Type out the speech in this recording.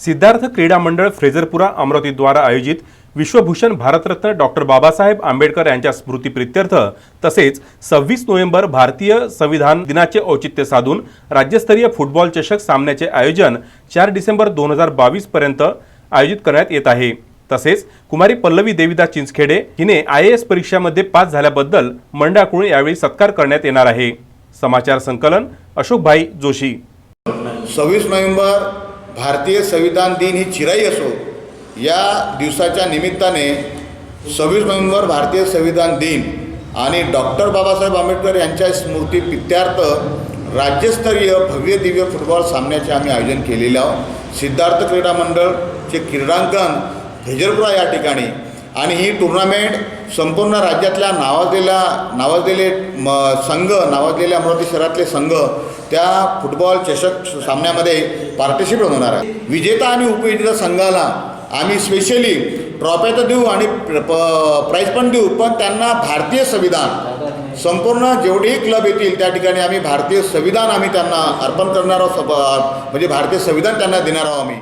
सिद्धार्थ क्रीडा मंडळ फ्रेझरपुरा अमरावतीद्वारा आयोजित विश्वभूषण भारतरत्न डॉक्टर बाबासाहेब आंबेडकर यांच्या स्मृतीप्रित्यर्थ तसेच सव्वीस नोव्हेंबर भारतीय संविधान दिनाचे औचित्य साधून राज्यस्तरीय फुटबॉल चषक सामन्याचे आयोजन चार डिसेंबर दोन हजार बावीस पर्यंत आयोजित करण्यात येत आहे. तसेच कुमारी पल्लवी देविदास चिंचखेडे हिने आय एस परीक्षामध्ये पास झाल्याबद्दल मंडळाकडून यावेळी सत्कार करण्यात येणार आहे. समाचार संकलन अशोकभाई जोशी. सव्वीस नोव्हेंबर भारतीय संविधान दिन ही चिराई असो या दिवसाच्या निमित्ताने सव्वीस नोव्हेंबर भारतीय संविधान दिन आणि डॉक्टर बाबासाहेब आंबेडकर यांच्या स्मृती प्रित्यार्थ राज्यस्तरीय भव्य दिव्य फुटबॉल सामन्याचे आम्ही आयोजन केलेले आहोत. सिद्धार्थ क्रीडा मंडळचे क्रीडांकन हेजरपुरा या ठिकाणी आणि ही टुर्नामेंट संपूर्ण राज्यातल्या नावाजलेल्या नावाजलेले म संघ नावाजलेले अमरावती शहरातले संघ त्या फुटबॉल चषक सामन्यामध्ये पार्टिसिपेट होणार आहे. विजेता आणि उपविजेता संघाला आम्ही स्पेशली ट्रॉफ्या तर देऊ आणि प्र- प- प्राईज पण देऊ पण त्यांना भारतीय संविधान संपूर्ण जेवढेही क्लब येतील त्या ठिकाणी आम्ही भारतीय संविधान आम्ही त्यांना अर्पण करणार आहोत म्हणजे भारतीय संविधान त्यांना देणार आहोत आम्ही.